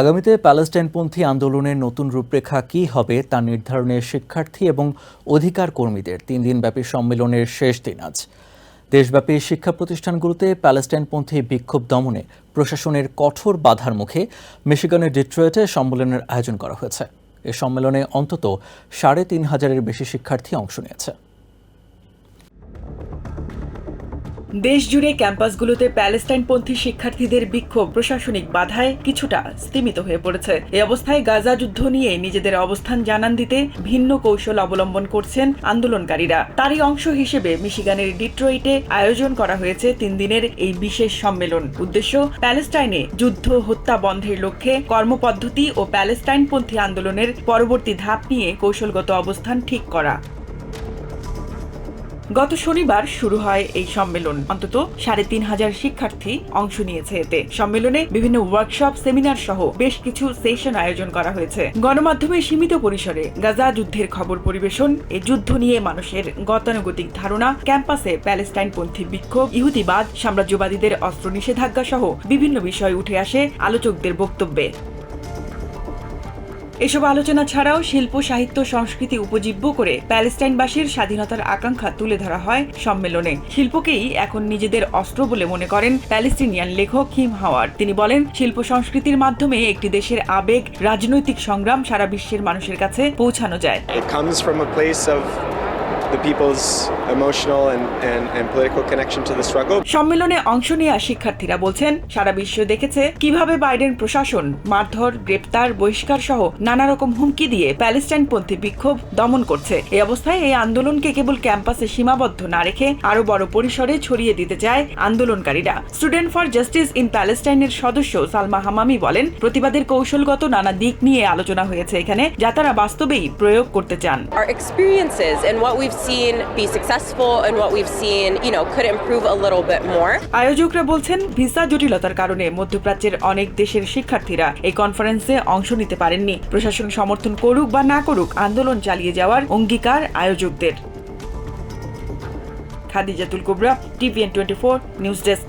আগামীতে প্যালেস্টাইনপন্থী আন্দোলনের নতুন রূপরেখা কী হবে তা নির্ধারণে শিক্ষার্থী এবং অধিকার কর্মীদের তিন দিনব্যাপী সম্মেলনের শেষ দিন আজ। দেশব্যাপী শিক্ষা প্রতিষ্ঠানগুলোতে প্যালেস্টাইনপন্থী বিক্ষোভ দমনে প্রশাসনের কঠোর বাধার মুখে মিশিগানের ডিট্রয়েটে সম্মেলনের আয়োজন করা হয়েছে। এ সম্মেলনে অন্তত সাড়ে তিন হাজারের বেশি শিক্ষার্থী অংশ নিয়েছে। দেশজুড়ে ক্যাম্পাসগুলোতে প্যালেস্টাইনপন্থী শিক্ষার্থীদের বিক্ষোভ প্রশাসনিক বাধায় কিছুটা স্তীমিত হয়ে পড়েছে। এই অবস্থায় গাজা যুদ্ধ নিয়ে নিজেদের অবস্থান জানান দিতে ভিন্ন কৌশল অবলম্বন করছেন আন্দোলনকারীরা। তারই অংশ হিসেবে মিশিগানের ডিট্রয়েটে আয়োজন করা হয়েছে তিন দিনের এই বিশেষ সম্মেলন। উদ্দেশ্য, প্যালেস্টাইনে যুদ্ধ হত্যা বন্ধের লক্ষ্যে কর্মপদ্ধতি ও প্যালেস্টাইনপন্থী আন্দোলনের পরবর্তী ধাপ নিয়ে কৌশলগত অবস্থান ঠিক করা। গত শনিবার শুরু হয় এই সম্মেলন। অন্তত সাড়ে তিন হাজার শিক্ষার্থী অংশ নিয়েছে এতে। সম্মেলনে বিভিন্ন ওয়ার্কশপ সেমিনার সহ বেশ কিছু সেশন আয়োজন করা হয়েছে। গণমাধ্যমে সীমিত পরিসরে গাজা যুদ্ধের খবর পরিবেশন, এ যুদ্ধ নিয়ে মানুষের গতানুগতিক ধারণা, ক্যাম্পাসে প্যালেস্টাইনপন্থী বিক্ষোভ, ইহুদিবাদ, সাম্রাজ্যবাদীদের অস্ত্র নিষেধাজ্ঞা সহ বিভিন্ন বিষয় উঠে আসে আলোচকদের বক্তব্যে। এসব আলোচনা ছাড়াও শিল্প, সাহিত্য, সংস্কৃতি উপজীব্য করে প্যালেস্টাইনবাসীর স্বাধীনতার আকাঙ্ক্ষা তুলে ধরা হয় সম্মেলনে। শিল্পকেই এখন নিজেদের অস্ত্র বলে মনে করেন প্যালেস্টিনিয়ান লেখক হিম হাওয়ার তিনি বলেন, শিল্প সংস্কৃতির মাধ্যমে একটি দেশের আবেগ, রাজনৈতিক সংগ্রাম সারা বিশ্বের মানুষের কাছে পৌঁছানো যায়। The people's emotional and, and, and political connection to the struggle. সম্মেলনে অংশ নেওয়া শিক্ষার্থীরা বলছেন সারা বিশ্ব দেখেছে কীভাবে বাইডেন প্রশাসন মারধর গ্রেপ্তার বহিষ্কার সহ নানা রকম হুমকি দিয়ে প্যালেস্টাইনপন্থী বিক্ষোভ দমন করছে। এই অবস্থায় এই আন্দোলনকে কেবল ক্যাম্পাসে সীমাবদ্ধ না রেখে আরও বড় পরিসরে ছড়িয়ে দিতে চায় আন্দোলনকারীরা। স্টুডেন্ট ফর জাস্টিস ইন প্যালেস্টাইনের সদস্য সালমা হামামি বলেন প্রতিবাদের কৌশলগত নানা দিক নিয়ে আলোচনা হয়েছে এখানে যা তারা বাস্তবেই প্রয়োগ করতে চান। Our experiences and what we've seen be successful and what we've seen, you know, could improve a little bit more. আয়োজকরা বলছেন ভিসা জটিলতার কারণে মধ্যপ্রাচ্যের অনেক দেশের শিক্ষার্থীরা এই কনফারেন্সে অংশ নিতে পারেননি। প্রশাসন সমর্থন করুক বা না করুক আন্দোলন চালিয়ে যাওয়ার অঙ্গীকার আয়োজকদের। Khadijatul Kubra TVN twenty four news desk.